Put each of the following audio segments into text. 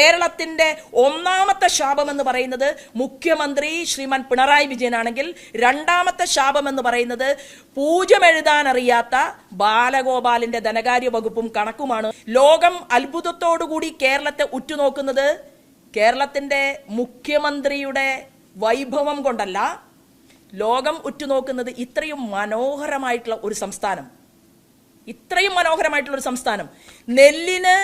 കേരളത്തിന്റെ ഒന്നാമത്തെ ശാപം എന്ന് പറയുന്നത് മുഖ്യമന്ത്രി ശ്രീമാൻ പിണറായി വിജയനാണെങ്കിൽ രണ്ടാമത്തെ ശാപം എന്ന് പറയുന്നത് പൂജമെഴുതാൻ അറിയാത്ത ബാലഗോപാലിന്റെ ധനകാര്യ വകുപ്പും കണക്കുമാണ്. ലോകം അത്ഭുതത്തോടുകൂടി കേരളത്തെ ഉറ്റുനോക്കുന്നത് കേരളത്തിന്റെ മുഖ്യമന്ത്രിയുടെ വൈഭവം കൊണ്ടല്ല. ലോകം ഉറ്റുനോക്കുന്നത് ഇത്രയും മനോഹരമായിട്ടുള്ള ഒരു സംസ്ഥാനം. ഇത്രയും മനോഹരമായിട്ടുള്ളൊരു സംസ്ഥാനം. നെല്ലിന്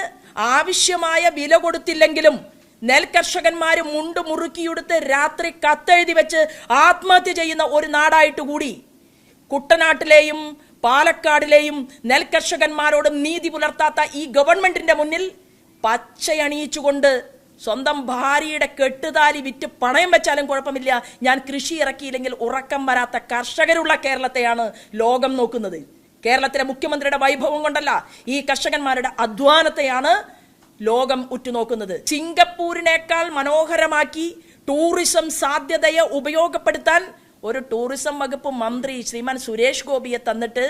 ആവശ്യമായ വില കൊടുത്തില്ലെങ്കിലും നെൽകർഷകന്മാർ മുണ്ട് മുറുക്കിയെടുത്ത് രാത്രി കത്തെഴുതി വെച്ച് ആത്മഹത്യ ചെയ്യുന്ന ഒരു നാടായിട്ട് കൂടി. കുട്ടനാട്ടിലെയും പാലക്കാടിലെയും നെൽകർഷകന്മാരോടും നീതി പുലർത്താത്ത ഈ ഗവൺമെന്റിന്റെ മുന്നിൽ പച്ചയണിയിച്ചുകൊണ്ട് സ്വന്തം ഭാര്യയുടെ കെട്ടുതാലി വിറ്റ് പണയം വെച്ചാലും കുഴപ്പമില്ല. ഞാൻ കൃഷി ഇറക്കിയില്ലെങ്കിൽ ഉറക്കം വരാത്ത കർഷകരുള്ള കേരളത്തെയാണ് ലോകം നോക്കുന്നത്. കേരളത്തിലെ മുഖ്യമന്ത്രിയുടെ വൈഭവം കൊണ്ടല്ല ഈ കർഷകന്മാരുടെ അധ്വാനത്തെയാണ് ലോകം ഉറ്റുനോക്കുന്നത്. സിംഗപ്പൂരിനേക്കാൾ മനോഹരമാക്കി ടൂറിസം സാധ്യതയെ ഉപയോഗപ്പെടുത്താൻ ഒരു ടൂറിസം വകുപ്പ് മന്ത്രി ശ്രീമാൻ സുരേഷ് ഗോപിയെ തന്നിട്ട്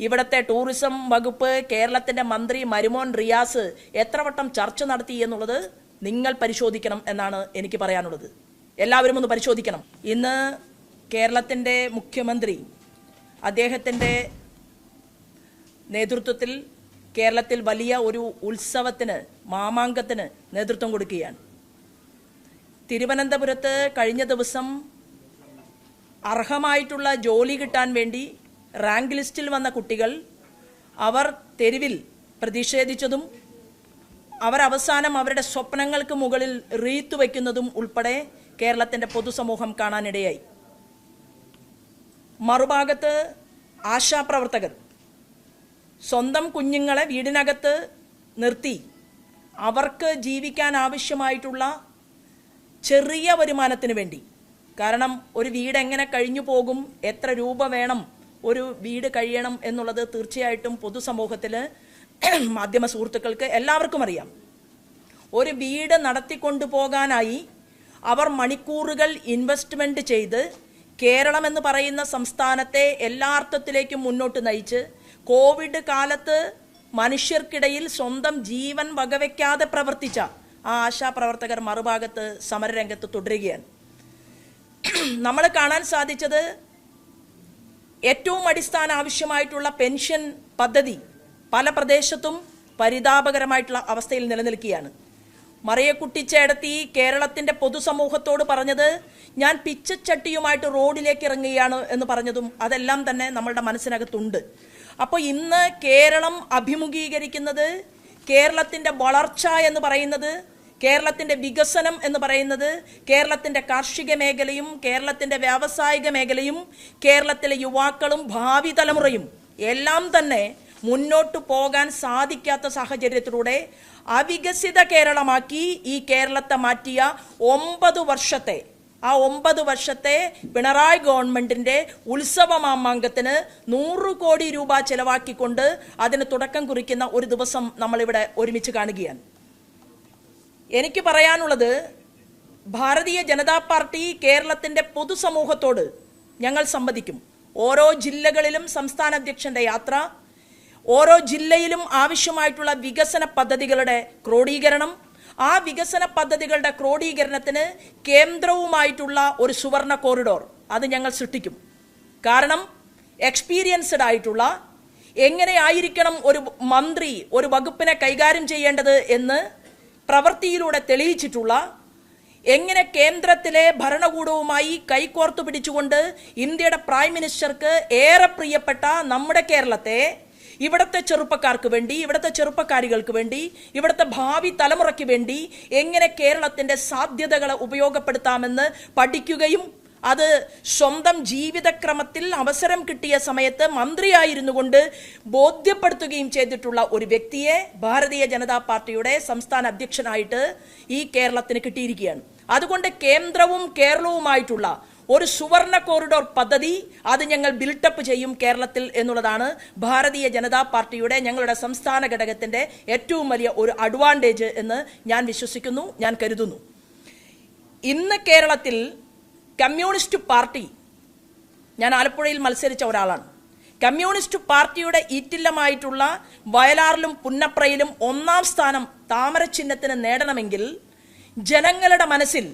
ഇവിടത്തെ ടൂറിസം വകുപ്പ് കേരളത്തിന്റെ മന്ത്രി മരുമോൻ റിയാസ് എത്ര വട്ടം ചർച്ച നടത്തി എന്നുള്ളത് നിങ്ങൾ പരിശോധിക്കണം എന്നാണ് എനിക്ക് പറയാനുള്ളത്. എല്ലാവരും ഒന്ന് പരിശോധിക്കണം. ഇന്ന് കേരളത്തിന്റെ മുഖ്യമന്ത്രി അദ്ദേഹത്തിന്റെ നേതൃത്വത്തിൽ കേരളത്തിൽ വലിയ ഒരു ഉത്സവത്തിന് മാമാങ്കത്തിന് നേതൃത്വം കൊടുക്കുകയാണ്. തിരുവനന്തപുരത്ത് കഴിഞ്ഞ ദിവസം അർഹമായിട്ടുള്ള ജോലി കിട്ടാൻ വേണ്ടി റാങ്ക് ലിസ്റ്റിൽ വന്ന കുട്ടികൾ അവർ തെരുവിൽ പ്രതിഷേധിച്ചതും അവർ അവസാനം അവരുടെ സ്വപ്നങ്ങൾക്ക് മുകളിൽ റീത്ത് വയ്ക്കുന്നതും ഉൾപ്പെടെ കേരളത്തിന്റെ പൊതുസമൂഹം കാണാനിടയായി. മറുഭാഗത്ത് ആശാപ്രവർത്തകർ. സ്വന്തം കുഞ്ഞുങ്ങളെ വീടിനകത്ത് നിർത്തി. അവർക്ക് ജീവിക്കാൻ ആവശ്യമായിട്ടുള്ള ചെറിയ വരുമാനത്തിന് വേണ്ടി. കാരണം ഒരു വീട് എങ്ങനെ കഴിഞ്ഞു പോകും എത്ര രൂപ വേണം ഒരു വീട് കഴിയണം എന്നുള്ളത് തീർച്ചയായിട്ടും പൊതുസമൂഹത്തിൽ മാധ്യമ സുഹൃത്തുക്കൾക്ക് എല്ലാവർക്കും അറിയാം. ഒരു വീട് നടത്തിക്കൊണ്ടു പോകാനായി അവർ മണിക്കൂറുകൾ ഇൻവെസ്റ്റ്മെന്റ് ചെയ്ത് കേരളം എന്ന് പറയുന്ന സംസ്ഥാനത്തെ എല്ലാ അർത്ഥത്തിലേക്കും മുന്നോട്ട് നയിച്ച് കോവിഡ് കാലത്ത് മനുഷ്യർക്കിടയിൽ സ്വന്തം ജീവൻ വകവയ്ക്കാതെ പ്രവർത്തിച്ച ആ ആശാപ്രവർത്തകർ മറുഭാഗത്ത് സമരരംഗത്ത് തുടരുകയാണ്. നമ്മൾ കാണാൻ സാധിച്ചത് ഏറ്റവും അടിസ്ഥാന ആവശ്യമായിട്ടുള്ള പെൻഷൻ പദ്ധതി പല പ്രദേശത്തും പരിതാപകരമായിട്ടുള്ള അവസ്ഥയിൽ നിലനിൽക്കുകയാണ്. മറിയക്കുട്ടിച്ചേടത്തി കേരളത്തിന്റെ പൊതുസമൂഹത്തോട് പറഞ്ഞത് ഞാൻ പിച്ചച്ചട്ടിയുമായിട്ട് റോഡിലേക്ക് ഇറങ്ങുകയാണ് എന്ന് പറഞ്ഞതും അതെല്ലാം തന്നെ നമ്മളുടെ മനസ്സിനകത്തുണ്ട്. അപ്പോൾ ഇന്ന് കേരളം അഭിമുഖീകരിക്കുന്നത് കേരളത്തിന്റെ വളർച്ച എന്ന് പറയുന്നത് കേരളത്തിന്റെ വികസനം എന്ന് പറയുന്നത് കേരളത്തിന്റെ കാർഷിക മേഖലയും കേരളത്തിന്റെ വ്യാവസായിക മേഖലയും കേരളത്തിലെ യുവാക്കളും ഭാവി തലമുറയും എല്ലാം തന്നെ മുന്നോട്ട് പോകാൻ സാധിക്കാത്ത സാഹചര്യത്തിലൂടെ അവികസിത കേരളമാക്കി ഈ കേരളത്തെ മാറ്റിയ ഒമ്പത് വർഷത്തെ ആ ഒമ്പത് വർഷത്തെ പിണറായി ഗവൺമെന്റിന്റെ ഉത്സവ മാമാങ്കത്തിന് നൂറ് കോടി രൂപ ചെലവാക്കിക്കൊണ്ട് അതിന് തുടക്കം കുറിക്കുന്ന ഒരു ദിവസം നമ്മളിവിടെ ഒരുമിച്ച് കാണുകയാണ്. എനിക്ക് പറയാനുള്ളത് ഭാരതീയ ജനതാ പാർട്ടി കേരളത്തിന്റെ പൊതുസമൂഹത്തോട് ഞങ്ങൾ സംവദിക്കും. ഓരോ ജില്ലകളിലും സംസ്ഥാന അധ്യക്ഷന്റെ യാത്ര ഓരോ ജില്ലയിലും ആവശ്യമായിട്ടുള്ള വികസന പദ്ധതികളുടെ ക്രോഡീകരണം ആ വികസന പദ്ധതികളുടെ ക്രോഡീകരണത്തിന് കേന്ദ്രവുമായിട്ടുള്ള ഒരു സുവർണ കോറിഡോർ അത് ഞങ്ങൾ സൃഷ്ടിക്കും. കാരണം എക്സ്പീരിയൻസ്ഡ് ആയിട്ടുള്ള എങ്ങനെയായിരിക്കണം ഒരു മന്ത്രി ഒരു വകുപ്പിനെ കൈകാര്യം ചെയ്യേണ്ടത് എന്ന് പ്രവൃത്തിയിലൂടെ തെളിയിച്ചിട്ടുള്ള എങ്ങനെ കേന്ദ്രത്തിലെ ഭരണകൂടവുമായി കൈകോർത്തു പിടിച്ചുകൊണ്ട് ഇന്ത്യയുടെ പ്രൈം മിനിസ്റ്റർക്ക് ഏറെ പ്രിയപ്പെട്ട നമ്മുടെ കേരളത്തെ ഇവിടുത്തെ ചെറുപ്പക്കാർക്ക് വേണ്ടി ഇവിടുത്തെ ചെറുപ്പക്കാരികൾക്ക് വേണ്ടി ഇവിടുത്തെ ഭാവി തലമുറയ്ക്ക് വേണ്ടി എങ്ങനെ കേരളത്തിന്റെ സാധ്യതകളെ ഉപയോഗപ്പെടുത്താമെന്ന് പഠിക്കുകയും അത് സ്വന്തം ജീവിതക്രമത്തിൽ അവസരം കിട്ടിയ സമയത്ത് മന്ത്രിയായിരുന്നു കൊണ്ട് ബോധ്യപ്പെടുത്തുകയും ചെയ്തിട്ടുള്ള ഒരു വ്യക്തിയെ ഭാരതീയ ജനതാ പാർട്ടിയുടെ സംസ്ഥാന അധ്യക്ഷനായിട്ട് ഈ കേരളത്തിന് കിട്ടിയിരിക്കുകയാണ്. അതുകൊണ്ട് കേന്ദ്രവും കേരളവുമായിട്ടുള്ള ഒരു സുവർണ കോറിഡോർ പദ്ധതി അത് ഞങ്ങൾ ബിൽട്ടപ്പ് ചെയ്യും കേരളത്തിൽ എന്നുള്ളതാണ് ഭാരതീയ ജനതാ പാർട്ടിയുടെ ഞങ്ങളുടെ സംസ്ഥാന ഘടകത്തിന്റെ ഏറ്റവും വലിയ ഒരു അഡ്വാന്റേജ് എന്ന് ഞാൻ വിശ്വസിക്കുന്നു ഞാൻ കരുതുന്നു. ഇന്ന് കേരളത്തിൽ കമ്മ്യൂണിസ്റ്റ് പാർട്ടി ഞാൻ ആലപ്പുഴയിൽ മത്സരിച്ച ഒരാളാണ്. കമ്മ്യൂണിസ്റ്റ് പാർട്ടിയുടെ ഈറ്റില്ലമായിട്ടുള്ള വയലാറിലും പുന്നപ്രയിലും ഒന്നാം സ്ഥാനം താമര ചിഹ്നത്തിന് നേടണമെങ്കിൽ ജനങ്ങളുടെ മനസ്സിൽ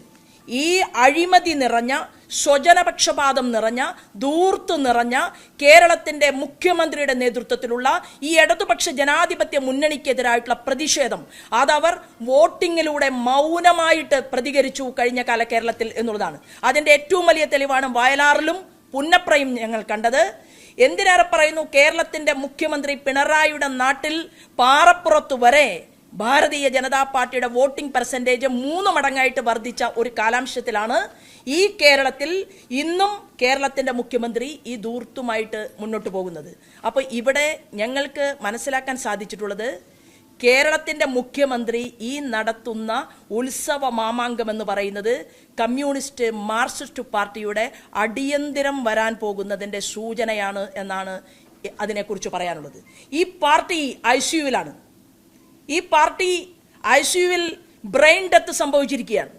ഈ അഴിമതി നിറഞ്ഞ സ്വജനപക്ഷപാതം നിറഞ്ഞ ദൂർത്ത് നിറഞ്ഞ കേരളത്തിന്റെ മുഖ്യമന്ത്രിയുടെ നേതൃത്വത്തിലുള്ള ഈ ഇടതുപക്ഷ ജനാധിപത്യ മുന്നണിക്കെതിരായിട്ടുള്ള പ്രതിഷേധം അതവർ വോട്ടിങ്ങിലൂടെ മൗനമായിട്ട് പ്രതികരിച്ചു കഴിഞ്ഞ കാല കേരളത്തിൽ എന്നുള്ളതാണ്. അതിന്റെ ഏറ്റവും വലിയ തെളിവാണ് വയലാറിലും പുന്നപ്രയും ഞങ്ങൾ കണ്ടത്. എന്തിനേറെ പറയുന്നു? കേരളത്തിന്റെ മുഖ്യമന്ത്രി പിണറായിയുടെ നാട്ടിൽ പാറപ്പുറത്ത് വരെ ഭാരതീയ ജനതാ പാർട്ടിയുടെ വോട്ടിംഗ് പെർസെന്റേജ് മൂന്ന് മടങ്ങായിട്ട് വർദ്ധിച്ച ഒരു കാലാംശത്തിലാണ്. ഈ കേരളത്തിൽ ഇന്നും കേരളത്തിന്റെ മുഖ്യമന്ത്രി ഈ ദൂർത്തുമായിട്ട് മുന്നോട്ട് പോകുന്നത്. അപ്പോൾ ഇവിടെ ഞങ്ങൾക്ക് മനസ്സിലാക്കാൻ സാധിച്ചിട്ടുള്ളത് കേരളത്തിന്റെ മുഖ്യമന്ത്രി ഈ നടത്തുന്ന ഉത്സവ മാമാങ്കം എന്ന് പറയുന്നത് കമ്മ്യൂണിസ്റ്റ് മാർക്സിസ്റ്റ് പാർട്ടിയുടെ അടിയന്തിരം വരാൻ പോകുന്നതിന്റെ സൂചനയാണ് എന്നാണ് അതിനെക്കുറിച്ച് പറയാനുള്ളത്. ഈ പാർട്ടി ഐ സിയുവിലാണ് ഈ പാർട്ടി ഐ സിയുവിൽ ബ്രെയിൻ ഡെത്ത് സംഭവിച്ചിരിക്കുകയാണ്.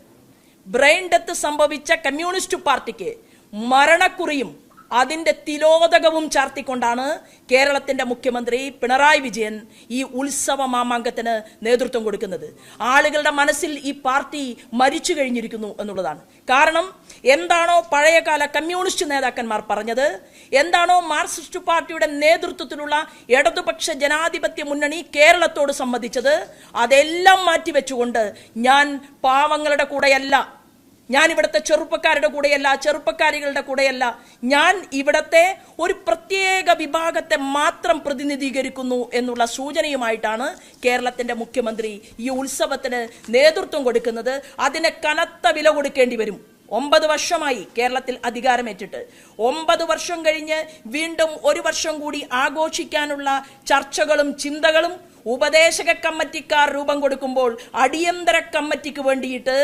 ബ്രെയിൻ ഡെത്ത് സംഭവിച്ച കമ്മ്യൂണിസ്റ്റ് പാർട്ടിക്ക് മരണക്കുറിയും അതിന്റെ തിലോദകവും ചാർത്തിക്കൊണ്ടാണ് കേരളത്തിന്റെ മുഖ്യമന്ത്രി പിണറായി വിജയൻ ഈ ഉത്സവ മാമാങ്കത്തിന് നേതൃത്വം കൊടുക്കുന്നത്. ആളുകളുടെ മനസ്സിൽ ഈ പാർട്ടി മരിച്ചു കഴിഞ്ഞിരിക്കുന്നു എന്നുള്ളതാണ്. കാരണം എന്താണോ പഴയകാല കമ്മ്യൂണിസ്റ്റ് നേതാക്കന്മാർ പറഞ്ഞത് എന്താണോ മാർക്സിസ്റ്റ് പാർട്ടിയുടെ നേതൃത്വത്തിലുള്ള ഇടതുപക്ഷ ജനാധിപത്യ മുന്നണി കേരളത്തോട് സംബന്ധിച്ചത് അതെല്ലാം മാറ്റിവെച്ചുകൊണ്ട് ഞാൻ പാവങ്ങളുടെ കൂടെയല്ല ഞാൻ ഇവിടുത്തെ ചെറുപ്പക്കാരുടെ കൂടെയല്ല ചെറുപ്പക്കാരികളുടെ കൂടെയല്ല. ഞാൻ ഇവിടത്തെ ഒരു പ്രത്യേക വിഭാഗത്തെ മാത്രം പ്രതിനിധീകരിക്കുന്നു എന്നുള്ള സൂചനയുമായിട്ടാണ് കേരളത്തിന്റെ മുഖ്യമന്ത്രി ഈ ഉത്സവത്തിന് നേതൃത്വം കൊടുക്കുന്നത്. അതിന് കനത്ത വില കൊടുക്കേണ്ടി വരും. ഒമ്പത് വർഷമായി കേരളത്തിൽ അധികാരമേറ്റിട്ട്. ഒമ്പത് വർഷം കഴിഞ്ഞ് വീണ്ടും ഒരു വർഷം കൂടി ആഘോഷിക്കാനുള്ള ചർച്ചകളും ചിന്തകളും ഉപദേശക കമ്മിറ്റിക്കാർ രൂപം കൊടുക്കുമ്പോൾ അടിയന്തര കമ്മിറ്റിക്ക് വേണ്ടിയിട്ട്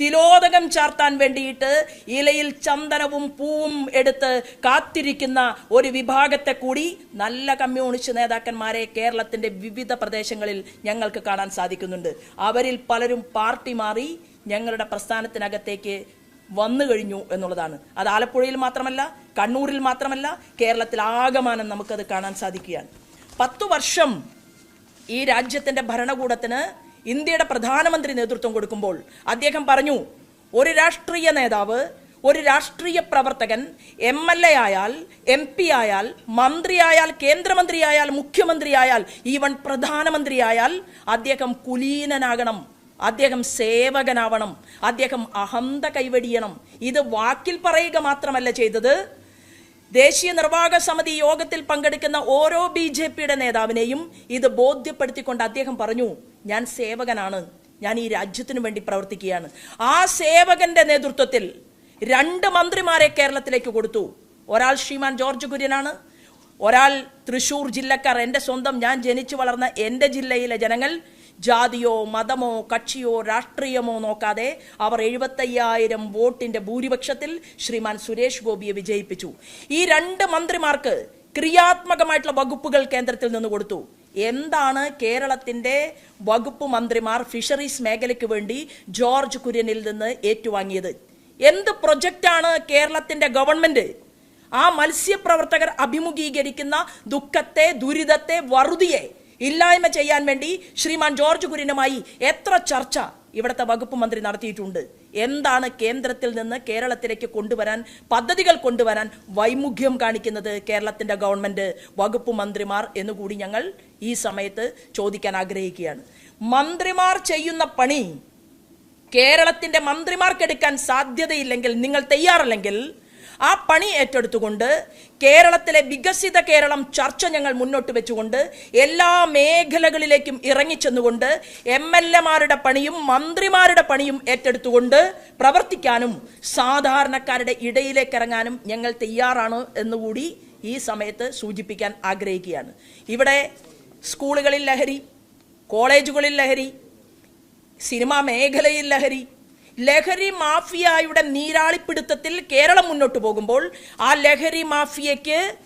തിലോദകം ചാർത്താൻ വേണ്ടിയിട്ട് ഇലയിൽ ചന്ദനവും പൂവും എടുത്ത് കാത്തിരിക്കുന്ന ഒരു വിഭാഗത്തെ കൂടി നല്ല കമ്മ്യൂണിസ്റ്റ് നേതാക്കന്മാരെ കേരളത്തിന്റെ വിവിധ പ്രദേശങ്ങളിൽ ഞങ്ങൾക്ക് കാണാൻ സാധിക്കുന്നുണ്ട്. അവരിൽ പലരും പാർട്ടി മാറി ഞങ്ങളുടെ പ്രസ്ഥാനത്തിനകത്തേക്ക് വന്നു കഴിഞ്ഞു എന്നുള്ളതാണ്. അത് ആലപ്പുഴയിൽ മാത്രമല്ല കണ്ണൂരിൽ മാത്രമല്ല കേരളത്തിൽ ആകമാനം നമുക്കത് കാണാൻ സാധിക്കുകയാണ്. പത്തു വർഷം ഈ രാജ്യത്തിന്റെ ഭരണകൂടത്തിന് ഇന്ത്യയുടെ പ്രധാനമന്ത്രി നേതൃത്വം കൊടുക്കുമ്പോൾ അദ്ദേഹം പറഞ്ഞു ഒരു രാഷ്ട്രീയ നേതാവ് ഒരു രാഷ്ട്രീയ പ്രവർത്തകൻ എം എൽ എ ആയാൽ എം പി ആയാൽ മന്ത്രിയായാൽ കേന്ദ്രമന്ത്രിയായാൽ മുഖ്യമന്ത്രിയായാൽ ഈവൻ പ്രധാനമന്ത്രിയായാൽ അദ്ദേഹം കുലീനനാകണം അദ്ദേഹം സേവകനാവണം അദ്ദേഹം അഹന്ത കൈവടിയണം. ഇത് വാക്കിൽ പറയുക മാത്രമല്ല ചെയ്തത്. ദേശീയ നിർവാഹക സമിതി യോഗത്തിൽ പങ്കെടുക്കുന്ന ഓരോ ബി ജെ പിയുടെ നേതാവിനെയും ഇത് ബോധ്യപ്പെടുത്തിക്കൊണ്ട് അദ്ദേഹം പറഞ്ഞു ഞാൻ സേവകനാണ്. ഞാൻ ഈ രാജ്യത്തിനു വേണ്ടി പ്രവർത്തിക്കുകയാണ്. ആ സേവകന്റെ നേതൃത്വത്തിൽ രണ്ട് മന്ത്രിമാരെ കേരളത്തിലേക്ക് കൊടുത്തു. ഒരാൾ ശ്രീമാൻ ജോർജ് കുര്യനാണ്. ഒരാൾ തൃശൂർ ജില്ലക്കാർ. എന്റെ സ്വന്തം ഞാൻ ജനിച്ചു വളർന്ന എന്റെ ജില്ലയിലെ ജനങ്ങൾ ജാതിയോ മതമോ കക്ഷിയോ രാഷ്ട്രീയമോ നോക്കാതെ അവർ എഴുപത്തയ്യായിരം വോട്ടിന്റെ ഭൂരിപക്ഷത്തിൽ ശ്രീമാൻ സുരേഷ് ഗോപിയെ വിജയിപ്പിച്ചു. ഈ രണ്ട് മന്ത്രിമാർക്ക് ക്രിയാത്മകമായിട്ടുള്ള വകുപ്പുകൾ കേന്ദ്രത്തിൽ നിന്ന് കൊടുത്തു. എന്താണ് കേരളത്തിന്റെ വകുപ്പ് മന്ത്രിമാർ ഫിഷറീസ് മേഖലയ്ക്ക് വേണ്ടി ജോർജ് കുര്യനിൽ നിന്ന് ഏറ്റുവാങ്ങിയത്? എന്ത് പ്രൊജക്റ്റാണ് കേരളത്തിന്റെ ഗവൺമെന്റ്? ആ മത്സ്യപ്രവർത്തകർ അഭിമുഖീകരിക്കുന്ന ദുഃഖത്തെ ദുരിതത്തെ വറുതിയെ ഇല്ലായ്മ ചെയ്യാൻ വേണ്ടി ശ്രീമാൻ ജോർജ് കുര്യനുമായി എത്ര ചർച്ച ഇവിടുത്തെ വകുപ്പ് മന്ത്രി നടത്തിയിട്ടുണ്ട്. എന്താണ് കേന്ദ്രത്തിൽ നിന്ന് കേരളത്തിലേക്ക് കൊണ്ടുവരാൻ പദ്ധതികൾ കൊണ്ടുവരാൻ വൈമുഖ്യം കാണിക്കുന്നത് കേരളത്തിന്റെ ഗവൺമെന്റ് വകുപ്പ് മന്ത്രിമാർ എന്നുകൂടി ഞങ്ങൾ ഈ സമയത്ത് ചോദിക്കാൻ ആഗ്രഹിക്കുകയാണ്. മന്ത്രിമാർ ചെയ്യുന്ന പണി കേരളത്തിന്റെ മന്ത്രിമാർക്കെടുക്കാൻ സാധ്യതയില്ലെങ്കിൽ നിങ്ങൾ തയ്യാറല്ലെങ്കിൽ ആ പണി ഏറ്റെടുത്തുകൊണ്ട് കേരളത്തിലെ വികസിത കേരളം ചർച്ച ഞങ്ങൾ മുന്നോട്ട് വെച്ചുകൊണ്ട് എല്ലാ മേഖലകളിലേക്കും ഇറങ്ങിച്ചെന്നുകൊണ്ട് എം എൽ എമാരുടെ പണിയും മന്ത്രിമാരുടെ പണിയും ഏറ്റെടുത്തുകൊണ്ട് പ്രവർത്തിക്കാനും സാധാരണക്കാരുടെ ഇടയിലേക്ക് ഇറങ്ങാനും ഞങ്ങൾ തയ്യാറാണ് എന്നുകൂടി ഈ സമയത്ത് സൂചിപ്പിക്കാൻ ആഗ്രഹിക്കുകയാണ്. ഇവിടെ സ്കൂളുകളിൽ ലഹരി കോളേജുകളിൽ ലഹരി സിനിമാ മേഖലയിൽ ലഹരി ലഹരി മാഫിയയുടെ നീരാളിപ്പിടുത്തത്തിൽ കേരളം മുന്നോട്ട് പോകുമ്പോൾ ആ ലഹരി മാഫിയയ്ക്ക്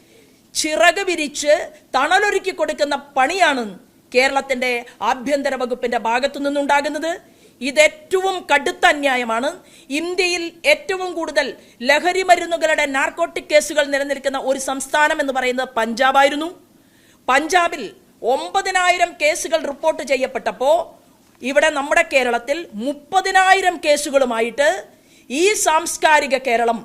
ചിറക് വിരിച്ച് തണലൊരുക്കി കൊടുക്കുന്ന പണിയാണ് കേരളത്തിന്റെ ആഭ്യന്തര വകുപ്പിന്റെ ഭാഗത്തു നിന്നുണ്ടാകുന്നത്. ഇതേറ്റവും കടുത്ത അന്യായമാണ്. ഇന്ത്യയിൽ ഏറ്റവും കൂടുതൽ ലഹരി മരുന്നുകളുടെ നാർക്കോട്ടിക് കേസുകൾ നിലനിൽക്കുന്ന ഒരു സംസ്ഥാനം എന്ന് പറയുന്നത് പഞ്ചാബായിരുന്നു. പഞ്ചാബിൽ ഒമ്പതിനായിരം കേസുകൾ റിപ്പോർട്ട് ചെയ്യപ്പെട്ടപ്പോൾ ഇവിടെ നമ്മുടെ കേരളത്തിൽ മുപ്പതിനായിരം കേസുകളുമായിട്ട് ഈ സാംസ്കാരിക കേരളം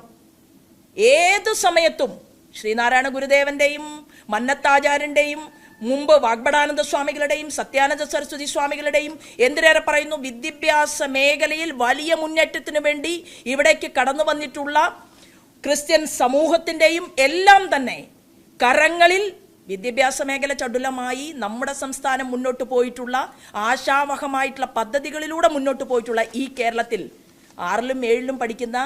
ഏതു സമയത്തും ശ്രീനാരായണ ഗുരുദേവന്റെയും മന്നത്താചാര്യന്റെയും മുമ്പ് വാഗ്ബടാനന്ദ സ്വാമികളുടെയും സത്യാനന്ദ സരസ്വതി സ്വാമികളുടെയും എന്തിനേറെ പറയുന്നു? വിദ്യാഭ്യാസ മേഖലയിൽ വലിയ മുന്നേറ്റത്തിന് വേണ്ടി ഇവിടേക്ക് കടന്നു വന്നിട്ടുള്ള ക്രിസ്ത്യൻ സമൂഹത്തിന്റെയും എല്ലാം തന്നെ കരങ്ങളിൽ വിദ്യാഭ്യാസ മേഖല ചടുലമായി നമ്മുടെ സംസ്ഥാനം മുന്നോട്ട് പോയിട്ടുള്ള ആശാവഹമായിട്ടുള്ള പദ്ധതികളിലൂടെ മുന്നോട്ട് പോയിട്ടുള്ള ഈ കേരളത്തിൽ ആറിലും ഏഴിലും പഠിക്കുന്ന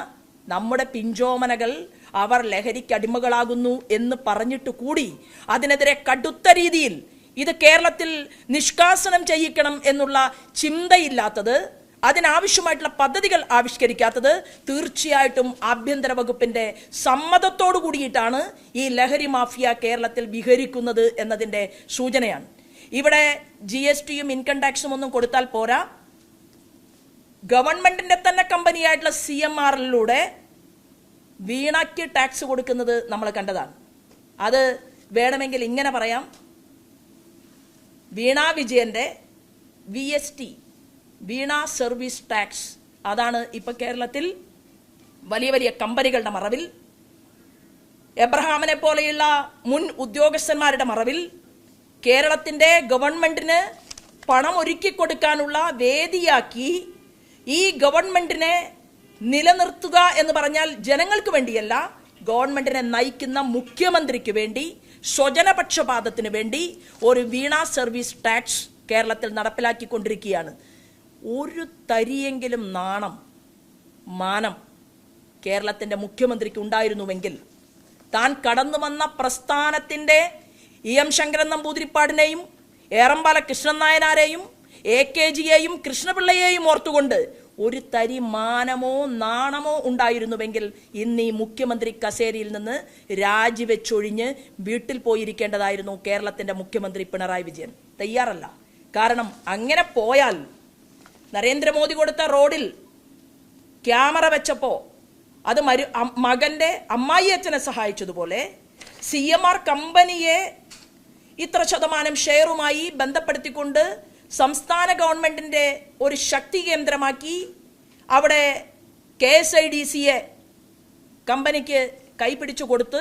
നമ്മുടെ പിഞ്ചോമനകൾ അവർ ലഹരിക്ക് അടിമകളാകുന്നു എന്ന് പറഞ്ഞിട്ട് കൂടി അതിനെതിരെ കടുത്ത രീതിയിൽ ഇത് കേരളത്തിൽ നിഷ്കാസനം ചെയ്യിക്കണം എന്നുള്ള ചിന്തയില്ലാത്തത് അതിനാവശ്യമായിട്ടുള്ള പദ്ധതികൾ ആവിഷ്കരിക്കാത്തത് തീർച്ചയായിട്ടും ആഭ്യന്തര വകുപ്പിന്റെ സമ്മതത്തോടു കൂടിയിട്ടാണ് ഈ ലഹരി മാഫിയ കേരളത്തിൽ വിഹരിക്കുന്നത് എന്നതിന്റെ സൂചനയാണ്. ഇവിടെ ജി എസ് ടിയും ഇൻകം ടാക്സും ഒന്നും കൊടുത്താൽ പോരാ. ഗവൺമെന്റിന്റെ തന്നെ കമ്പനിയായിട്ടുള്ള സി എം ആറിലൂടെ വീണയ്ക്ക് ടാക്സ് കൊടുക്കുന്നത് നമ്മൾ കണ്ടതാണ്. അത് വേണമെങ്കിൽ ഇങ്ങനെ പറയാം. വീണ വിജയന്റെ V S T Veena service tax അതാണ് ഇപ്പൊ കേരളത്തിൽ വലിയ വലിയ കമ്പനികളുടെ മറവിൽ. എബ്രഹാമിനെ പോലെയുള്ള മുൻ ഉദ്യോഗസ്ഥന്മാരുടെ മറവിൽ കേരളത്തിന്റെ ഗവൺമെന്റിന് പണം ഒരുക്കി കൊടുക്കാനുള്ള വേദിയാക്കി ഈ ഗവൺമെന്റിനെ നിലനിർത്തുക എന്ന് പറഞ്ഞാൽ ജനങ്ങൾക്ക് വേണ്ടിയല്ല ഗവൺമെന്റിനെ നയിക്കുന്ന മുഖ്യമന്ത്രിക്ക് വേണ്ടി സ്വജനപക്ഷപാതത്തിന് വേണ്ടി ഒരു വീണ സർവീസ് ടാക്സ് കേരളത്തിൽ നടപ്പിലാക്കിക്കൊണ്ടിരിക്കുകയാണ്. ഒരു തരിയെങ്കിലും നാണം മാനം കേരളത്തിന്റെ മുഖ്യമന്ത്രിക്ക് ഉണ്ടായിരുന്നുവെങ്കിൽ താൻ കടന്നു വന്ന പ്രസ്ഥാനത്തിന്റെ ഇ എം ശങ്കരൻ നമ്പൂതിരിപ്പാടിനെയും ഏറമ്പാല കൃഷ്ണൻ നായനാരെയും എ കെ ജിയെയും കൃഷ്ണപിള്ളയെയും ഓർത്തുകൊണ്ട് ഒരു തരി മാനമോ നാണമോ ഉണ്ടായിരുന്നുവെങ്കിൽ ഇന്ന് ഈ മുഖ്യമന്ത്രി കസേരയിൽ നിന്ന് രാജിവെച്ചൊഴിഞ്ഞ് വീട്ടിൽ പോയിരിക്കേണ്ടതായിരുന്നു കേരളത്തിന്റെ മുഖ്യമന്ത്രി പിണറായി വിജയൻ. തയ്യാറല്ല. കാരണം അങ്ങനെ പോയാൽ നരേന്ദ്രമോദി കൊടുത്ത റോഡിൽ ക്യാമറ വെച്ചപ്പോൾ അത് മരു മകന്റെ മകന്റെ അമ്മായി അച്ഛനെ സഹായിച്ചതുപോലെ സി എം ആർ കമ്പനിയെ ഇത്ര ശതമാനം ഷെയറുമായി ബന്ധപ്പെടുത്തിക്കൊണ്ട് സംസ്ഥാന ഗവൺമെന്റിന്റെ ഒരു ശക്തി കേന്ദ്രമാക്കി അവിടെ കെ എസ് ഐ ഡി സിയെ കമ്പനിക്ക് കൈപിടിച്ചു കൊടുത്ത്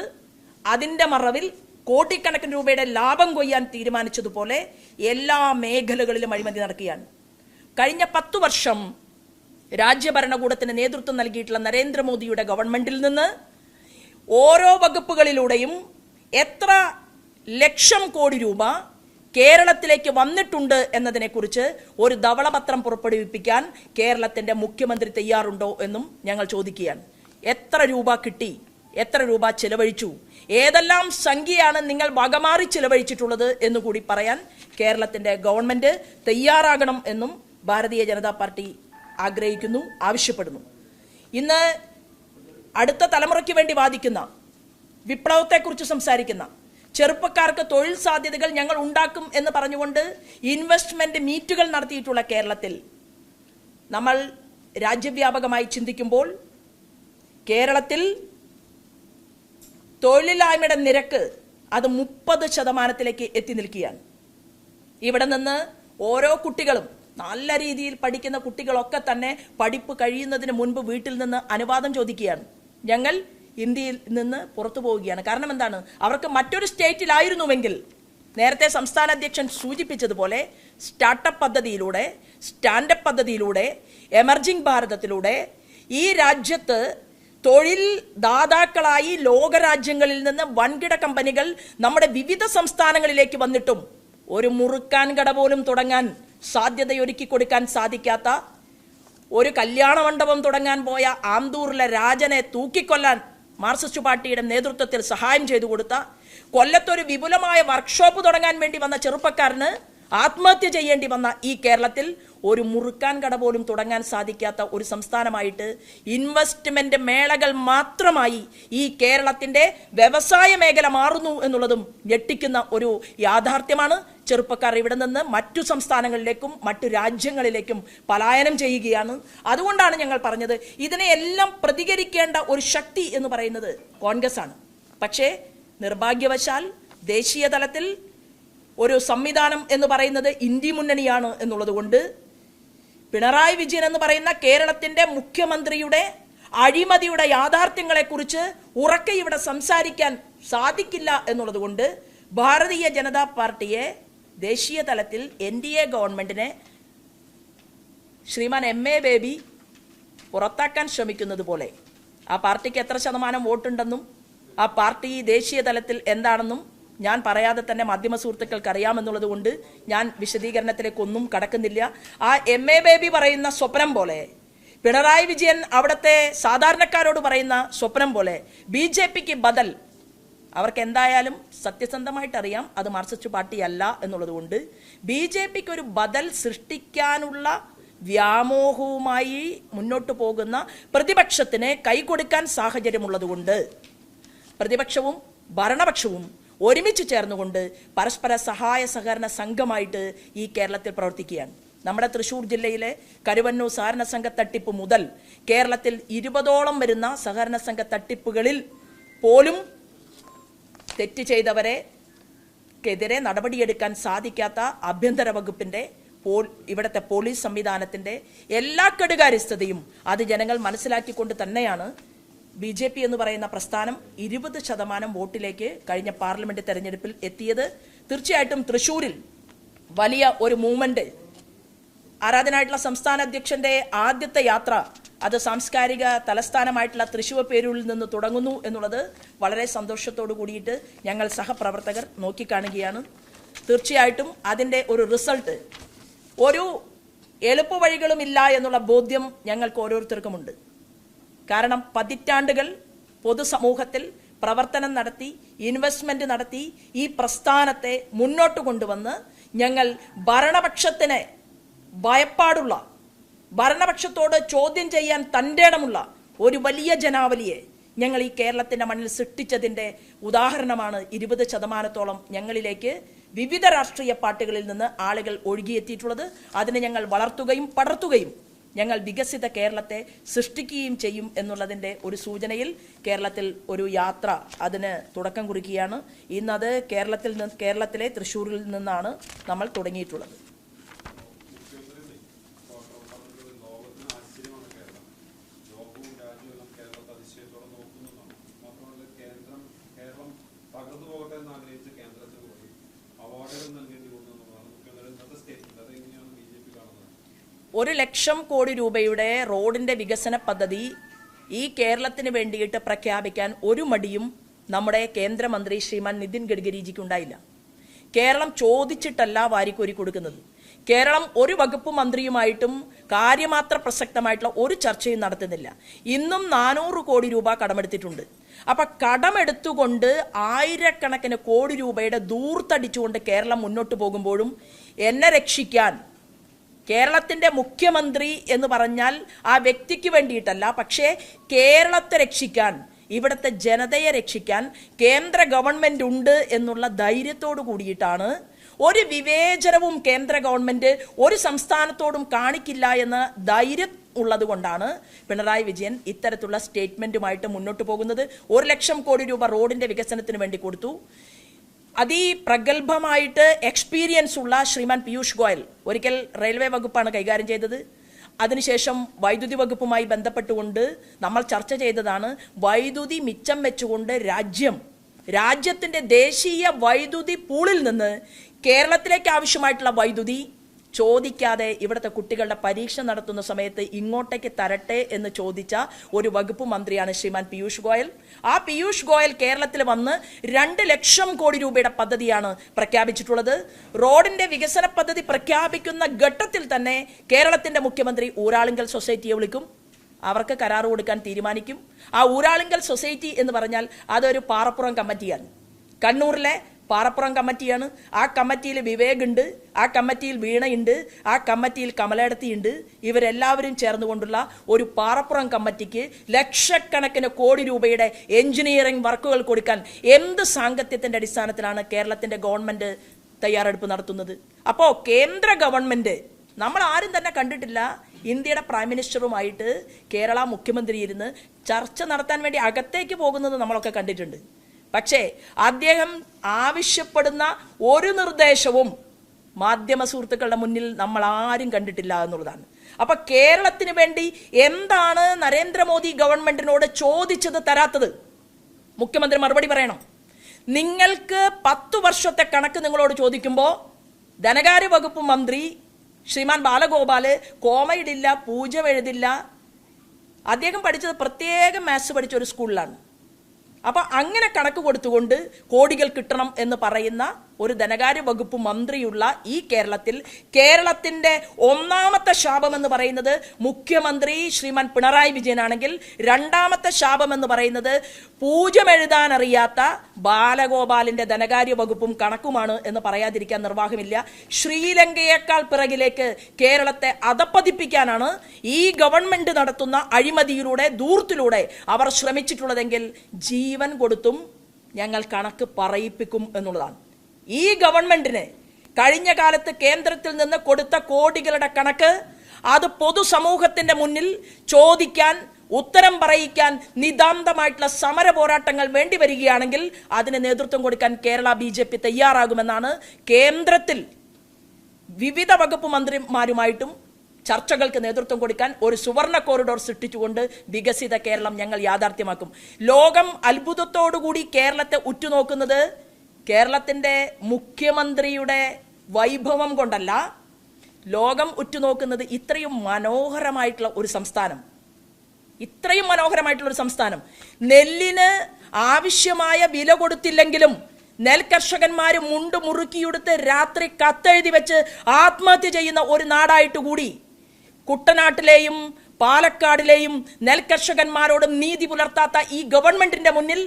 അതിന്റെ മറവിൽ കോടിക്കണക്കിന് രൂപയുടെ ലാഭം കൊയ്യാൻ തീരുമാനിച്ചതുപോലെ എല്ലാ മേഖലകളിലും അഴിമതി നടക്കുകയാണ്. കഴിഞ്ഞ പത്തു വർഷം രാജ്യഭരണകൂടത്തിന് നേതൃത്വം നൽകിയിട്ടുള്ള നരേന്ദ്രമോദിയുടെ ഗവൺമെന്റിൽ നിന്ന് ഓരോ വകുപ്പുകളിലൂടെയും എത്ര ലക്ഷം കോടി രൂപ കേരളത്തിലേക്ക് വന്നിട്ടുണ്ട് എന്നതിനെക്കുറിച്ച് ഒരു ധവളപത്രം പുറപ്പെടുവിപ്പിക്കാൻ കേരളത്തിന്റെ മുഖ്യമന്ത്രി തയ്യാറുണ്ടോ എന്നും ഞങ്ങൾ ചോദിക്കുകയാണ്. എത്ര രൂപ കിട്ടി? എത്ര രൂപ ചെലവഴിച്ചു? ഏതെല്ലാം സംഖ്യയാണ് നിങ്ങൾ വകമാറി ചെലവഴിച്ചിട്ടുള്ളത് എന്നുകൂടി പറയാൻ കേരളത്തിന്റെ ഗവൺമെന്റ് തയ്യാറാകണം എന്നും ഭാരതീയ ജനതാ പാർട്ടി ആഗ്രഹിക്കുന്നു ആവശ്യപ്പെടുന്നു. ഇന്ന് അടുത്ത തലമുറയ്ക്ക് വേണ്ടി വാദിക്കുന്ന വിപ്ലവത്തെക്കുറിച്ച് സംസാരിക്കുന്ന ചെറുപ്പക്കാർക്ക് തൊഴിൽ സാധ്യതകൾ ഞങ്ങൾ ഉണ്ടാക്കും എന്ന് പറഞ്ഞുകൊണ്ട് ഇൻവെസ്റ്റ്മെന്റ് മീറ്റുകൾ നടത്തിയിട്ടുള്ള കേരളത്തിൽ നമ്മൾ രാജ്യവ്യാപകമായി ചിന്തിക്കുമ്പോൾ കേരളത്തിൽ തൊഴിലില്ലായ്മയുടെ നിരക്ക് അത് മുപ്പത് ശതമാനത്തിലേക്ക് എത്തി നിൽക്കുകയാണ്. ഇവിടെ നിന്ന് ഓരോ കുട്ടികളും നല്ല രീതിയിൽ പഠിക്കുന്ന കുട്ടികളൊക്കെ തന്നെ പഠിപ്പ് കഴിയുന്നതിന് മുൻപ് വീട്ടിൽ നിന്ന് അനുവാദം ചോദിക്കുകയാണ്. ഞങ്ങൾ ഇന്ത്യയിൽ നിന്ന് പുറത്തു പോവുകയാണ്. കാരണം എന്താണ്? അവർക്ക് മറ്റൊരു സ്റ്റേറ്റിലായിരുന്നുവെങ്കിൽ നേരത്തെ സംസ്ഥാന അധ്യക്ഷൻ സൂചിപ്പിച്ചതുപോലെ സ്റ്റാർട്ടപ്പ് പദ്ധതിയിലൂടെ സ്റ്റാൻഡപ്പ് പദ്ധതിയിലൂടെ എമർജിംഗ് ഭാരതത്തിലൂടെ ഈ രാജ്യത്ത് തൊഴിൽ ദാതാക്കളായി ലോകരാജ്യങ്ങളിൽ നിന്ന് വൻകിട കമ്പനികൾ നമ്മുടെ വിവിധ സംസ്ഥാനങ്ങളിലേക്ക് വന്നിട്ടും ഒരു മുറുക്കാൻ കട പോലും തുടങ്ങാൻ സാധ്യതയൊരുക്കി കൊടുക്കാൻ സാധിക്കാത്ത ഒരു കല്യാണ മണ്ഡപം തുടങ്ങാൻ പോയ ആന്തൂറിലെ രാജനെ തൂക്കിക്കൊല്ലാൻ മാർക്സിസ്റ്റ് പാർട്ടിയുടെ നേതൃത്വത്തിൽ സഹായം ചെയ്തു കൊടുത്ത കൊല്ലത്തൊരു വിപുലമായ വർക്ക്ഷോപ്പ് തുടങ്ങാൻ വേണ്ടി വന്ന ചെറുപ്പക്കാരന് ആത്മഹത്യ ചെയ്യേണ്ടി വന്ന ഈ കേരളത്തിൽ ഒരു മുറുക്കാൻ കട പോലും തുടങ്ങാൻ സാധിക്കാത്ത ഒരു സംസ്ഥാനമായിട്ട് ഇൻവെസ്റ്റ്മെന്റ് മേളകൾ മാത്രമായി ഈ കേരളത്തിന്റെ വ്യവസായ മേഖല മാറുന്നു എന്നുള്ളതും ഞെട്ടിക്കുന്ന ഒരു യാഥാർത്ഥ്യമാണ്. ചെറുപ്പക്കാർ ഇവിടെ നിന്ന് മറ്റു സംസ്ഥാനങ്ങളിലേക്കും മറ്റു രാജ്യങ്ങളിലേക്കും പലായനം ചെയ്യുകയാണ്. അതുകൊണ്ടാണ് ഞങ്ങൾ പറഞ്ഞത് ഇതിനെയെല്ലാം പ്രതികരിക്കേണ്ട ഒരു ശക്തി എന്ന് പറയുന്നത് കോൺഗ്രസ് ആണ്. പക്ഷേ നിർഭാഗ്യവശാൽ ദേശീയ തലത്തിൽ ഒരു സംവിധാനം എന്ന് പറയുന്നത് ഇന്ത്യ മുന്നണിയാണ് എന്നുള്ളത് കൊണ്ട് പിണറായി വിജയൻ എന്ന് പറയുന്ന കേരളത്തിന്റെ മുഖ്യമന്ത്രിയുടെ അഴിമതിയുടെ യാഥാർത്ഥ്യങ്ങളെക്കുറിച്ച് ഉറക്കെ ഇവിടെ സംസാരിക്കാൻ സാധിക്കില്ല എന്നുള്ളതുകൊണ്ട് ഭാരതീയ ജനതാ പാർട്ടിയെ ദേശീയ തലത്തിൽ എൻ ഡി എ ഗവൺമെന്റിനെ ശ്രീമാൻ എം എ ബേബി പുറത്താക്കാൻ ശ്രമിക്കുന്നത് പോലെ. ആ പാർട്ടിക്ക് എത്ര ശതമാനം വോട്ടുണ്ടെന്നും ആ പാർട്ടി ദേശീയ തലത്തിൽ എന്താണെന്നും ഞാൻ പറയാതെ തന്നെ മാധ്യമ സുഹൃത്തുക്കൾക്ക് അറിയാമെന്നുള്ളത് കൊണ്ട് ഞാൻ വിശദീകരണത്തിലേക്കൊന്നും കടക്കുന്നില്ല. ആ എം എ ബേബി പറയുന്ന സ്വപ്നം പോലെ പിണറായി വിജയൻ അവിടുത്തെ സാധാരണക്കാരോട് പറയുന്ന സ്വപ്നം പോലെ ബി ജെ പിക്ക് ബദൽ. അവർക്ക് എന്തായാലും സത്യസന്ധമായിട്ട് അറിയാം അത് മാർക്സിസ്റ്റ് പാർട്ടി അല്ല എന്നുള്ളത് കൊണ്ട് ബി ജെ പിക്ക് ഒരു ബദൽ സൃഷ്ടിക്കാനുള്ള വ്യാമോഹവുമായി മുന്നോട്ട് പോകുന്ന പ്രതിപക്ഷത്തിന് കൈകൊടുക്കാൻ സാഹചര്യമുള്ളതുകൊണ്ട് പ്രതിപക്ഷവും ഭരണപക്ഷവും ഒരുമിച്ച് ചേർന്നുകൊണ്ട് പരസ്പര സഹായ സഹകരണ സംഘമായിട്ട് ഈ കേരളത്തിൽ പ്രവർത്തിക്കുകയാണ്. നമ്മുടെ തൃശ്ശൂർ ജില്ലയിലെ കരുവന്നൂർ സഹകരണ സംഘ തട്ടിപ്പ് മുതൽ കേരളത്തിൽ ഇരുപതോളം വരുന്ന സഹകരണ സംഘ തട്ടിപ്പുകളിൽ പോലും തെറ്റ് ചെയ്തവരെ ക്കെതിരെ നടപടിയെടുക്കാൻ സാധിക്കാത്ത ആഭ്യന്തര വകുപ്പിന്റെ പോൽ ഇവിടുത്തെ പോലീസ് സംവിധാനത്തിന്റെ എല്ലാ കെടുകാര്യസ്ഥതയും അത് ജനങ്ങൾ മനസ്സിലാക്കിക്കൊണ്ട് തന്നെയാണ് ബി ജെ പി എന്ന് പറയുന്ന പ്രസ്ഥാനം ഇരുപത് ശതമാനം വോട്ടിലേക്ക് കഴിഞ്ഞ പാർലമെന്റ് തെരഞ്ഞെടുപ്പിൽ എത്തിയത്. തീർച്ചയായിട്ടും തൃശൂരിൽ വലിയ ഒരു മൂവ്മെന്റ്. ആരാധനായിട്ടുള്ള സംസ്ഥാന അധ്യക്ഷന്റെ ആദ്യത്തെ യാത്ര അത് സാംസ്കാരിക തലസ്ഥാനമായിട്ടുള്ള തൃശ്ശൂർ പേരൂരിൽ നിന്ന് തുടങ്ങുന്നു എന്നുള്ളത് വളരെ സന്തോഷത്തോടു കൂടിയിട്ട് ഞങ്ങൾ സഹപ്രവർത്തകർ നോക്കിക്കാണുകയാണ്. തീർച്ചയായിട്ടും അതിന്റെ ഒരു റിസൾട്ട് ഒരു എളുപ്പവഴികളുമില്ല എന്നുള്ള ബോധ്യം ഞങ്ങൾക്ക് ഓരോരുത്തർക്കുമുണ്ട്. കാരണം പതിറ്റാണ്ടുകൾ പൊതുസമൂഹത്തിൽ പ്രവർത്തനം നടത്തി ഇൻവെസ്റ്റ്മെന്റ് നടത്തി ഈ പ്രസ്ഥാനത്തെ മുന്നോട്ട് കൊണ്ടുവന്ന് ഞങ്ങൾ ഭരണപക്ഷത്തിന് ഭയപ്പാടുള്ള ഭരണപക്ഷത്തോട് ചോദ്യം ചെയ്യാൻ തന്റെടമുള്ള ഒരു വലിയ ജനാവലിയെ ഞങ്ങൾ ഈ കേരളത്തിന്റെ മണ്ണിൽ സൃഷ്ടിച്ചതിന്റെ ഉദാഹരണമാണ് ഇരുപത് ശതമാനത്തോളം ഞങ്ങളിലേക്ക് വിവിധ രാഷ്ട്രീയ പാർട്ടികളിൽ നിന്ന് ആളുകൾ ഒഴുകിയെത്തിയിട്ടുള്ളത്. അതിനെ ഞങ്ങൾ വളർത്തുകയും പടർത്തുകയും ഞങ്ങൾ വികസിത കേരളത്തെ സൃഷ്ടിക്കുകയും ചെയ്യും എന്നുള്ളതിന്റെ ഒരു സൂചനയിൽ കേരളത്തിൽ ഒരു യാത്ര അതിന് തുടക്കം കുറിക്കുകയാണ്. ഇന്നത് കേരളത്തിൽ നിന്ന് കേരളത്തിലെ തൃശ്ശൂരിൽ നിന്നാണ് നമ്മൾ തുടങ്ങിയിട്ടുള്ളത്. കേരളം രാജ്യവും കേരളത്തെ അതിശയത്തോടെ നോക്കുന്നതാണ് കേന്ദ്രം കേരളം തകർന്നു പോകട്ടെ എന്ന് ആഗ്രഹിച്ച് കേന്ദ്രത്തിന് പോയി. അവാർഡുകൾ നൽകേണ്ടി വന്നു എന്നുള്ളതാണ് മുഖ്യമന്ത്രി ഇന്നത്തെ സ്റ്റേറ്റ്മെന്റ് അതെങ്ങനെയാണ് ബി ജെ പി കാണുന്നത് ഒരു ലക്ഷം കോടി രൂപയുടെ റോഡിന്റെ വികസന പദ്ധതി ഈ കേരളത്തിന് വേണ്ടിയിട്ട് പ്രഖ്യാപിക്കാൻ ഒരു മടിയും നമ്മുടെ കേന്ദ്രമന്ത്രി ശ്രീമാൻ നിതിൻ ഗഡ്കരിജിക്ക് ഉണ്ടായില്ല. കേരളം ചോദിച്ചിട്ടല്ല വാരിക്കോരി കൊടുക്കുന്നത്. കേരളം ഒരു വകുപ്പ് മന്ത്രിയുമായിട്ടും കാര്യമാത്ര പ്രസക്തമായിട്ടുള്ള ഒരു ചർച്ചയും നടത്തുന്നില്ല. ഇന്നും നാനൂറ് കോടി രൂപ കടമെടുത്തിട്ടുണ്ട്. അപ്പൊ കടമെടുത്തുകൊണ്ട് ആയിരക്കണക്കിന് കോടി രൂപയുടെ ദൂർത്തടിച്ചുകൊണ്ട് കേരളം മുന്നോട്ട് പോകുമ്പോഴും എന്നെ രക്ഷിക്കാൻ കേരളത്തിന്റെ മുഖ്യമന്ത്രി എന്ന് പറഞ്ഞാൽ ആ വ്യക്തിക്ക് വേണ്ടിയിട്ടല്ല പക്ഷേ കേരളത്തെ രക്ഷിക്കാൻ ഇവിടുത്തെ ജനതയെ രക്ഷിക്കാൻ കേന്ദ്ര ഗവൺമെന്റ് ഉണ്ട് എന്നുള്ള ധൈര്യത്തോടു കൂടിയിട്ടാണ് ഒരു വിവേചനവും കേന്ദ്ര ഗവൺമെന്റ് ഒരു സംസ്ഥാനത്തോടും കാണിക്കില്ല എന്ന ധൈര്യം ഉള്ളത് കൊണ്ടാണ് പിണറായി വിജയൻ ഇത്തരത്തിലുള്ള സ്റ്റേറ്റ്മെന്റുമായിട്ട് മുന്നോട്ട് പോകുന്നത്. ഒരു ലക്ഷം കോടി രൂപ റോഡിന്റെ വികസനത്തിന് വേണ്ടി കൊടുത്തു. അതിപ്രഗത്ഭമായിട്ട് എക്സ്പീരിയൻസ് ഉള്ള ശ്രീമാൻ പീയൂഷ് ഗോയൽ ഒരിക്കൽ റെയിൽവേ വകുപ്പാണ് കൈകാര്യം ചെയ്തത്. അതിനുശേഷം വൈദ്യുതി വകുപ്പുമായി ബന്ധപ്പെട്ടുകൊണ്ട് നമ്മൾ ചർച്ച ചെയ്തതാണ് വൈദ്യുതി മിച്ചം വെച്ചുകൊണ്ട് രാജ്യം രാജ്യത്തിന്റെ ദേശീയ വൈദ്യുതി പൂളിൽ നിന്ന് കേരളത്തിലേക്ക് ആവശ്യമായിട്ടുള്ള വൈദ്യുതി ചോദിക്കാതെ ഇവിടുത്തെ കുട്ടികളുടെ പരീക്ഷ നടത്തുന്ന സമയത്ത് ഇങ്ങോട്ടേക്ക് തരട്ടെ എന്ന് ചോദിച്ച ഒരു വകുപ്പ് മന്ത്രിയാണ് ശ്രീമാൻ പീയൂഷ് ഗോയൽ. ആ പീയൂഷ് ഗോയൽ കേരളത്തിൽ വന്ന് രണ്ട് ലക്ഷം കോടി രൂപയുടെ പദ്ധതിയാണ് പ്രഖ്യാപിച്ചിട്ടുള്ളത്. റോഡിന്റെ വികസന പദ്ധതി പ്രഖ്യാപിക്കുന്ന ഘട്ടത്തിൽ തന്നെ കേരളത്തിന്റെ മുഖ്യമന്ത്രി ഊരാളുങ്കൽ സൊസൈറ്റിയെ വിളിക്കും. അവർക്ക് കരാർ കൊടുക്കാൻ തീരുമാനിക്കും. ആ ഊരാളുങ്കൽ സൊസൈറ്റി എന്ന് പറഞ്ഞാൽ അതൊരു പാറപ്പുറം കമ്മിറ്റിയാണ്. കണ്ണൂരിലെ പാറപ്പുറം കമ്മിറ്റിയാണ്. ആ കമ്മിറ്റിയിൽ വിവേക് ഉണ്ട് ആ കമ്മിറ്റിയിൽ വീണയുണ്ട് ആ കമ്മിറ്റിയിൽ കമലടത്തിയുണ്ട്. ഇവരെല്ലാവരും ചേർന്നുകൊണ്ടുള്ള ഒരു പാറപ്പുറം കമ്മിറ്റിക്ക് ലക്ഷക്കണക്കിന് കോടി രൂപയുടെ എഞ്ചിനീയറിംഗ് വർക്കുകൾ കൊടുക്കാൻ എന്ത് സാങ്കത്യത്തിന്റെ അടിസ്ഥാനത്തിലാണ് കേരളത്തിന്റെ ഗവൺമെന്റ് തയ്യാറെടുപ്പ് നടത്തുന്നത്? അപ്പോൾ കേന്ദ്ര ഗവൺമെന്റ് നമ്മൾ ആരും തന്നെ കണ്ടിട്ടില്ല ഇന്ത്യയുടെ പ്രൈം മിനിസ്റ്ററുമായിട്ട് കേരള മുഖ്യമന്ത്രി ഇരുന്ന് ചർച്ച നടത്താൻ വേണ്ടി അകത്തേക്ക് പോകുന്നത് നമ്മളൊക്കെ കണ്ടിട്ടുണ്ട്. പക്ഷേ അദ്ദേഹം ആവശ്യപ്പെടുന്ന ഒരു നിർദ്ദേശവും മാധ്യമ സുഹൃത്തുക്കളുടെ മുന്നിൽ നമ്മൾ ആരും കണ്ടിട്ടില്ല എന്നുള്ളതാണ്. അപ്പൊ കേരളത്തിന് വേണ്ടി എന്താണ് നരേന്ദ്രമോദി ഗവൺമെന്റിനോട് ചോദിച്ചത് തരാത്തത്? മുഖ്യമന്ത്രി മറുപടി പറയണം. നിങ്ങൾക്ക് പത്തു വർഷത്തെ കണക്ക് നിങ്ങളോട് ചോദിക്കുമ്പോൾ ധനകാര്യ വകുപ്പ് മന്ത്രി ശ്രീമാൻ ബാലഗോപാൽ കോമയിടില്ല പൂജ എഴുതില്ല. അദ്ദേഹം പഠിച്ചത് പ്രത്യേകം മാത്സ് പഠിച്ച ഒരു സ്കൂളിലാണ്. അപ്പൊ അങ്ങനെ കണക്ക് കൊടുത്തുകൊണ്ട് കോടികൾ കിട്ടണം എന്ന് പറയുന്ന ഒരു ധനകാര്യ വകുപ്പ് മന്ത്രിയുള്ള ഈ കേരളത്തിൽ കേരളത്തിന്റെ ഒന്നാമത്തെ ശാപം എന്ന് പറയുന്നത് മുഖ്യമന്ത്രി ശ്രീമാൻ പിണറായി വിജയനാണെങ്കിൽ രണ്ടാമത്തെ ശാപം എന്ന് പറയുന്നത് പൂജമെഴുതാൻ അറിയാത്ത ബാലഗോപാലിന്റെ ധനകാര്യ വകുപ്പും കണക്കുമാണ് എന്ന് പറയാതിരിക്കാൻ നിർവാഹമില്ല. ശ്രീലങ്കയേക്കാൾ പിറകിലേക്ക് കേരളത്തെ അധപ്പതിപ്പിക്കാനാണ് ഈ ഗവൺമെന്റ് നടത്തുന്ന അഴിമതിയിലൂടെ ദൂർത്തിലൂടെ അവർ ശ്രമിച്ചിട്ടുള്ളതെങ്കിൽ ജീവൻ കൊടുത്തും ഞങ്ങൾ കണക്ക് പറയിപ്പിക്കും എന്നുള്ളതാണ്. ഈ ഗവൺമെന്റിന് കഴിഞ്ഞ കാലത്ത് കേന്ദ്രത്തിൽ നിന്ന് കൊടുത്ത കോടികളുടെ കണക്ക് അത് പൊതുസമൂഹത്തിന്റെ മുന്നിൽ ചോദിക്കാൻ ഉത്തരം പറയിക്കാൻ നിതാന്തമായിട്ടുള്ള സമര പോരാട്ടങ്ങൾ വേണ്ടി വരികയാണെങ്കിൽ അതിന് നേതൃത്വം കൊടുക്കാൻ കേരള ബി ജെ പി തയ്യാറാകുമെന്നാണ് കേന്ദ്രത്തിൽ വിവിധ വകുപ്പ് മന്ത്രിമാരുമായിട്ടും ചർച്ചകൾക്ക് നേതൃത്വം കൊടുക്കാൻ ഒരു സുവർണ കോറിഡോർ സൃഷ്ടിച്ചുകൊണ്ട് വികസിത കേരളം ഞങ്ങൾ യാഥാർത്ഥ്യമാക്കും. ലോകം അത്ഭുതത്തോടുകൂടി കേരളത്തെ ഉറ്റുനോക്കുന്നത് കേരളത്തിന്റെ മുഖ്യമന്ത്രിയുടെ വൈഭവം കൊണ്ടല്ല ലോകം ഉറ്റുനോക്കുന്നത് ഇത്രയും മനോഹരമായിട്ടുള്ള ഒരു സംസ്ഥാനം. ഇത്രയും മനോഹരമായിട്ടുള്ള ഒരു സംസ്ഥാനം. നെല്ലിന് ആവശ്യമായ വില കൊടുത്തില്ലെങ്കിലും നെൽ കർഷകന്മാർ മുണ്ട് മുറുക്കിയെടുത്ത് രാത്രി കത്തെഴുതി വെച്ച് ആത്മഹത്യ ചെയ്യുന്ന ഒരു നാടായിട്ട് കൂടി കുട്ടനാട്ടിലെയും പാലക്കാടിലെയും നെൽ കർഷകന്മാരോട് നീതി പുലർത്താത്ത ഈ ഗവൺമെന്റിന്റെ മുന്നിൽ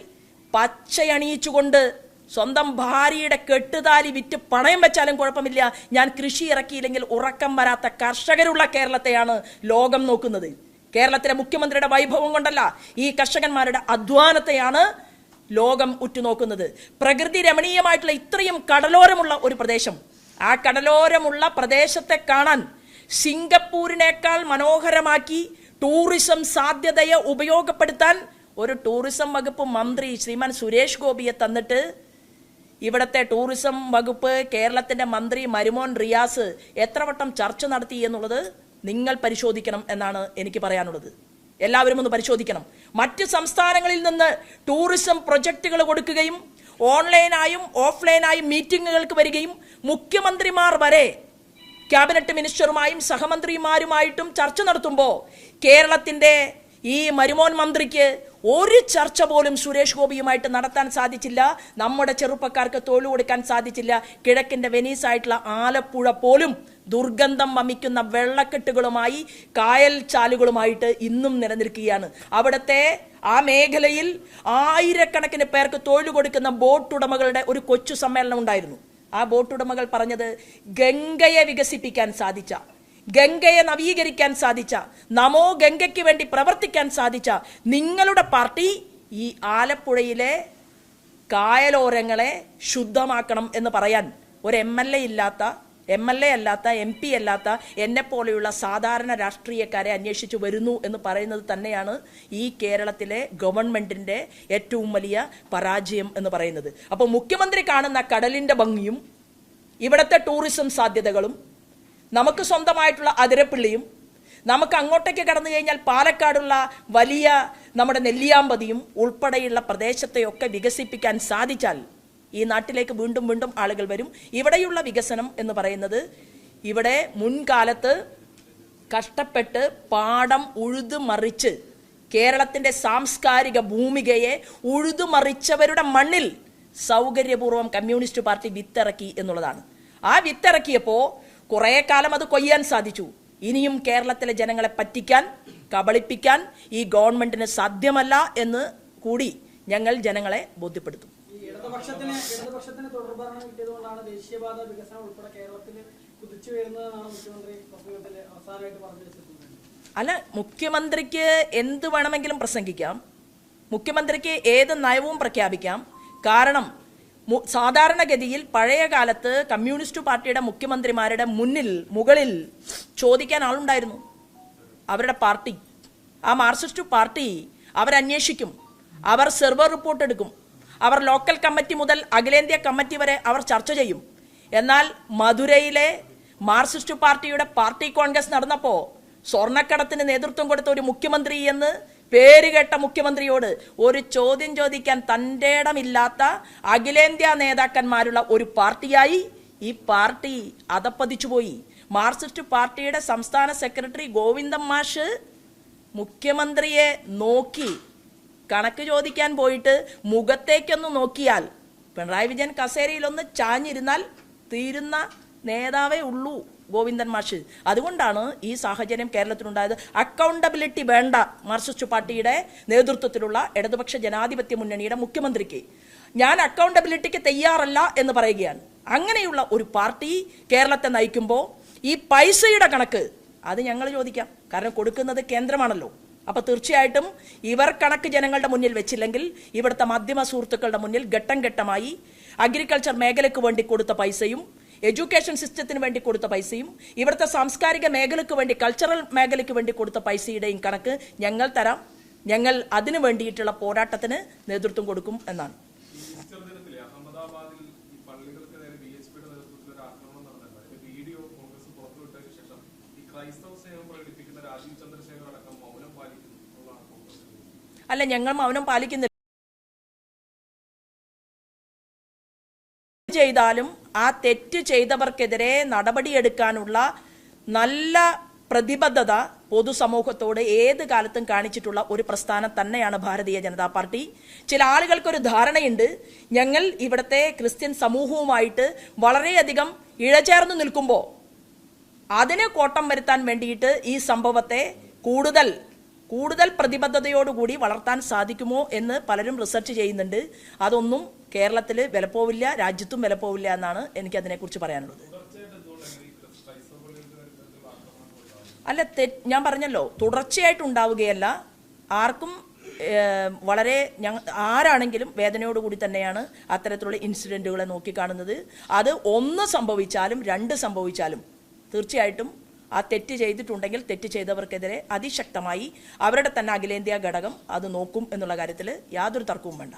പച്ചയണിയിച്ചുകൊണ്ട് സ്വന്തം ഭാര്യയുടെ കെട്ടുതാലി വിറ്റ് പണയം വെച്ചാലും കുഴപ്പമില്ല. ഞാൻ കൃഷി ഇറക്കിയില്ലെങ്കിൽ ഉറക്കം വരാത്ത കർഷകരുള്ള കേരളത്തെയാണ് ലോകം നോക്കുന്നത്. കേരളത്തിലെ മുഖ്യമന്ത്രിയുടെ വൈഭവം കൊണ്ടല്ല ഈ കർഷകന്മാരുടെ അധ്വാനത്തെയാണ് ലോകം ഉറ്റുനോക്കുന്നത്. പ്രകൃതി രമണീയമായിട്ടുള്ള ഇത്രയും കടലോരമുള്ള ഒരു പ്രദേശം. ആ കടലോരമുള്ള പ്രദേശത്തെ കാണാൻ സിംഗപ്പൂരിനേക്കാൾ മനോഹരമാക്കി ടൂറിസം സാധ്യതയെ ഉപയോഗപ്പെടുത്താൻ ഒരു ടൂറിസം വകുപ്പ് മന്ത്രി ശ്രീമാൻ സുരേഷ് ഗോപിയെ തന്നിട്ട് ഇവിടത്തെ ടൂറിസം വകുപ്പ് കേരളത്തിന്റെ മന്ത്രി മരുമോൻ റിയാസ് എത്ര വട്ടം ചർച്ച നടത്തി എന്നുള്ളത് നിങ്ങൾ പരിശോധിക്കണം എന്നാണ് എനിക്ക് പറയാനുള്ളത്. എല്ലാവരും ഒന്ന് പരിശോധിക്കണം. മറ്റ് സംസ്ഥാനങ്ങളിൽ നിന്ന് ടൂറിസം പ്രൊജക്റ്റുകൾ കൊടുക്കുകയും ഓൺലൈനായും ഓഫ്ലൈനായും മീറ്റിങ്ങുകൾക്ക് വരികയും മുഖ്യമന്ത്രിമാർ വരെ ക്യാബിനറ്റ് മിനിസ്റ്ററുമായും സഹമന്ത്രിമാരുമായിട്ടും ചർച്ച നടത്തുമ്പോൾ കേരളത്തിന്റെ ഈ മരുമോൻ മന്ത്രിക്ക് ഒരു ചർച്ച പോലും സുരേഷ് ഗോപിയുമായിട്ട് നടത്താൻ സാധിച്ചില്ല. നമ്മുടെ ചെറുപ്പക്കാർക്ക് തൊഴിൽ കൊടുക്കാൻ സാധിച്ചില്ല. കിഴക്കിന്റെ വെനീസായിട്ടുള്ള ആലപ്പുഴ പോലും ദുർഗന്ധം വമിക്കുന്ന വെള്ളക്കെട്ടുകളുമായി കായൽ ചാലുകളുമായിട്ട് ഇന്നും നിലനിൽക്കുകയാണ്. അവിടുത്തെ ആ മേഖലയിൽ ആയിരക്കണക്കിന് പേർക്ക് തൊഴിൽ കൊടുക്കുന്ന ബോട്ടുടമകളുടെ ഒരു കൊച്ചു സമ്മേളനം ഉണ്ടായിരുന്നു. ആ ബോട്ടുടമകൾ പറഞ്ഞത് ഗംഗയെ വികസിപ്പിക്കാൻ സാധിച്ച ഗംഗയെ നവീകരിക്കാൻ സാധിച്ച നമോ ഗംഗയ്ക്ക് വേണ്ടി പ്രവർത്തിക്കാൻ സാധിച്ച നിങ്ങളുടെ പാർട്ടി ഈ ആലപ്പുഴയിലെ കായലോരങ്ങളെ ശുദ്ധമാക്കണം എന്ന് പറയാൻ ഒരു എം എൽ എ ഇല്ലാത്ത എം എൽ എ അല്ലാത്ത എം പി അല്ലാത്ത എന്നെ പോലെയുള്ള സാധാരണ രാഷ്ട്രീയക്കാരെ അന്വേഷിച്ചു വരുന്നു എന്ന് പറയുന്നത് തന്നെയാണ് ഈ കേരളത്തിലെ ഗവൺമെന്റിന്റെ ഏറ്റവും വലിയ പരാജയം എന്ന് പറയുന്നത്. അപ്പോൾ മുഖ്യമന്ത്രി കാണുന്ന കടലിന്റെ ഭംഗിയും ഇവിടുത്തെ ടൂറിസം സാധ്യതകളും നമുക്ക് സ്വന്തമായിട്ടുള്ള അതിരപ്പിള്ളിയും നമുക്ക് അങ്ങോട്ടേക്ക് കടന്നു കഴിഞ്ഞാൽ പാലക്കാടുള്ള വലിയ നമ്മുടെ നെല്ലിയാമ്പതിയും ഉൾപ്പെടെയുള്ള പ്രദേശത്തെയൊക്കെ വികസിപ്പിക്കാൻ സാധിച്ചാൽ ഈ നാട്ടിലേക്ക് വീണ്ടും വീണ്ടും ആളുകൾ വരും. ഇവിടെയുള്ള വികസനം എന്ന് പറയുന്നത് ഇവിടെ മുൻകാലത്ത് കഷ്ടപ്പെട്ട് പാടം ഉഴുതു മറിച്ച് കേരളത്തിന്റെ സാംസ്കാരിക ഭൂമികയെ ഉഴുതുമറിച്ചവരുടെ മണ്ണിൽ സൗകര്യപൂർവം കമ്മ്യൂണിസ്റ്റ് പാർട്ടി വിത്തിറക്കി എന്നുള്ളതാണ്. ആ വിത്തിറക്കിയപ്പോൾ കുറേ കാലം അത് കൊയ്യാൻ സാധിച്ചു. ഇനിയും കേരളത്തിലെ ജനങ്ങളെ പറ്റിക്കാൻ കബളിപ്പിക്കാൻ ഈ ഗവൺമെന്റിന് സാധ്യമല്ല എന്ന് കൂടി ഞങ്ങൾ ജനങ്ങളെ ബോധ്യപ്പെടുത്തും. അല്ല മുഖ്യമന്ത്രിക്ക് എന്ത് വേണമെങ്കിലും പ്രസംഗിക്കാം. മുഖ്യമന്ത്രിക്ക് ഏത് നയവും പ്രഖ്യാപിക്കാം. കാരണം സാധാരണഗതിയിൽ പഴയ കാലത്ത് കമ്മ്യൂണിസ്റ്റ് പാർട്ടിയുടെ മുഖ്യമന്ത്രിമാരുടെ മുന്നിൽ മുകളിൽ ചോദിക്കാൻ ആളുണ്ടായിരുന്നു. അവരുടെ പാർട്ടി. ആ മാർക്സിസ്റ്റ് പാർട്ടി അവരന്വേഷിക്കും. അവർ സെർവർ റിപ്പോർട്ട് എടുക്കും. അവർ ലോക്കൽ കമ്മിറ്റി മുതൽ അഖിലേന്ത്യാ കമ്മിറ്റി വരെ അവർ ചർച്ച ചെയ്യും. എന്നാൽ മധുരയിലെ മാർക്സിസ്റ്റ് പാർട്ടിയുടെ പാർട്ടി കോൺഗ്രസ് നടന്നപ്പോൾ സ്വർണക്കടത്തിന് നേതൃത്വം കൊടുത്ത ഒരു മുഖ്യമന്ത്രി എന്ന് പേരുകേട്ട മുഖ്യമന്ത്രിയോട് ഒരു ചോദ്യം ചോദിക്കാൻ തന്റെ ഇടമില്ലാത്ത അഖിലേന്ത്യാ നേതാക്കന്മാരുള്ള ഒരു പാർട്ടിയായി. ഈ പാർട്ടി അതപ്പതിച്ചുപോയി മാർക്സിസ്റ്റ് പാർട്ടിയുടെ സംസ്ഥാന സെക്രട്ടറി ഗോവിന്ദൻ മാഷ് മുഖ്യമന്ത്രിയെ നോക്കി. കണക്ക് ചോദിക്കാൻ പോയിട്ട് മുഖത്തേക്കൊന്ന് നോക്കിയാൽ പിണറായി വിജയൻ കസേരയിലൊന്ന് ചാഞ്ഞിരുന്നാൽ തീരുന്ന നേതാവേ ഉള്ളൂ. ഗോവിന്ദൻ മാഷ് അതുകൊണ്ടാണ് ഈ സാഹചര്യം കേരളത്തിലുണ്ടായത്. അക്കൗണ്ടബിലിറ്റി വേണ്ട മാർക്സിസ്റ്റ് പാർട്ടിയുടെ നേതൃത്വത്തിലുള്ള ഇടതുപക്ഷ ജനാധിപത്യ മുന്നണിയുടെ മുഖ്യമന്ത്രിക്ക്. ഞാൻ അക്കൗണ്ടബിലിറ്റിക്ക് തയ്യാറല്ല എന്ന് പറയുകയാണ്. അങ്ങനെയുള്ള ഒരു പാർട്ടി കേരളത്തെ നയിക്കുമ്പോൾ ഈ പൈസയുടെ കണക്ക് അത് ഞങ്ങൾ ചോദിക്കാം. കാരണം കൊടുക്കുന്നത് കേന്ദ്രമാണല്ലോ. അപ്പോൾ തീർച്ചയായിട്ടും ഇവർ കണക്ക് ജനങ്ങളുടെ മുന്നിൽ വെച്ചില്ലെങ്കിൽ ഇവിടുത്തെ മാധ്യമ സുഹൃത്തുക്കളുടെ മുന്നിൽ ഘട്ടം ഘട്ടമായി അഗ്രികൾച്ചർ മേഖലയ്ക്ക് വേണ്ടി കൊടുത്ത പൈസയും എഡ്യൂക്കേഷൻ സിസ്റ്റത്തിന് വേണ്ടി കൊടുത്ത പൈസയും ഇവിടുത്തെ സാംസ്കാരിക മേഖലയ്ക്ക് വേണ്ടി കൾച്ചറൽ മേഖലയ്ക്ക് വേണ്ടി കൊടുത്ത പൈസയുടെയും കണക്ക് ഞങ്ങൾ തരാം. ഞങ്ങൾ അതിനു വേണ്ടിയിട്ടുള്ള പോരാട്ടത്തിന് നേതൃത്വം കൊടുക്കും എന്നാണ്. അല്ല ഞങ്ങൾ മൗനം ഈ ചെയ്താലും ആ തെറ്റ് ചെയ്തവർക്കെതിരെ നടപടിയെടുക്കാനുള്ള നല്ല പ്രതിബദ്ധത പൊതുസമൂഹത്തോട് ഏത് കാലത്തും കാണിച്ചിട്ടുള്ള ഒരു പ്രസ്ഥാനം തന്നെയാണ് ഭാരതീയ ജനതാ പാർട്ടി. ചില ആളുകൾക്കൊരു ധാരണയുണ്ട് ഞങ്ങൾ ഇവിടുത്തെ ക്രിസ്ത്യൻ സമൂഹവുമായിട്ട് വളരെയധികം ഇഴചേർന്ന് നിൽക്കുമ്പോൾ അതിന് കോട്ടം വരുത്താൻ വേണ്ടിയിട്ട് ഈ സംഭവത്തെ കൂടുതൽ കൂടുതൽ പ്രതിബദ്ധതയോടുകൂടി വളർത്താൻ സാധിക്കുമോ എന്ന് പലരും റിസർച്ച് ചെയ്യുന്നുണ്ട്. അതൊന്നും കേരളത്തിൽ വിലപ്പോവില്ല രാജ്യത്തും വിലപ്പോവില്ല എന്നാണ് എനിക്ക് അതിനെക്കുറിച്ച് പറയാനുള്ളത്. അല്ല ഞാൻ പറഞ്ഞല്ലോ തുടർച്ചയായിട്ട് ഉണ്ടാവുകയല്ല ആർക്കും വളരെ ഞങ്ങ ആരാണെങ്കിലും വേദനയോടുകൂടി തന്നെയാണ് അത്തരത്തിലുള്ള ഇൻസിഡന്റുകളെ നോക്കിക്കാണുന്നത്. അത് ഒന്ന് സംഭവിച്ചാലും രണ്ട് സംഭവിച്ചാലും തീർച്ചയായിട്ടും ആ തെറ്റ് ചെയ്തിട്ടുണ്ടെങ്കിൽ തെറ്റ് ചെയ്തവർക്കെതിരെ അതിശക്തമായി അവരുടെ തന്നെ അഖിലേന്ത്യാ ഘടകം അത് നോക്കും എന്നുള്ള കാര്യത്തിൽ യാതൊരു തർക്കവും വേണ്ട.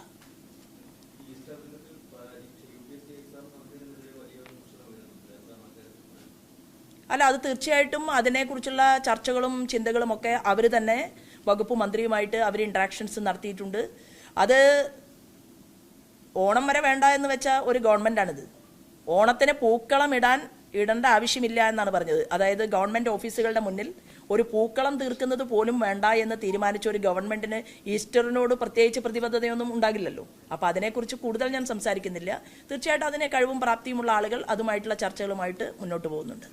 അല്ല അത് തീർച്ചയായിട്ടും അതിനെക്കുറിച്ചുള്ള ചർച്ചകളും ചിന്തകളും ഒക്കെ അവർ തന്നെ വകുപ്പ് മന്ത്രിയുമായിട്ട് അവർ ഇൻട്രാക്ഷൻസ് നടത്തിയിട്ടുണ്ട്. അത് ഓണം വരെ വേണ്ട എന്ന് വെച്ച ഒരു ഗവൺമെന്റാണിത് ഓണത്തിന് പൂക്കളം ഇടാൻ ഇടേണ്ട ആവശ്യമില്ല എന്നാണ് പറഞ്ഞത്. അതായത് ഗവൺമെന്റ് ഓഫീസുകളുടെ മുന്നിൽ ഒരു പൂക്കളം തീർക്കുന്നത് പോലും വേണ്ട എന്ന് തീരുമാനിച്ച ഒരു ഗവൺമെന്റിന് ഈസ്റ്ററിനോട് പ്രത്യേകിച്ച് പ്രതിബദ്ധതയൊന്നും ഉണ്ടാകില്ലല്ലോ. അപ്പോൾ അതിനെക്കുറിച്ച് കൂടുതൽ ഞാൻ സംസാരിക്കുന്നില്ല. തീർച്ചയായിട്ടും അതിനെ കഴിവും പ്രാപ്തിയുമുള്ള ആളുകൾ അതുമായിട്ടുള്ള ചർച്ചകളുമായിട്ട് മുന്നോട്ട് പോകുന്നുണ്ട്.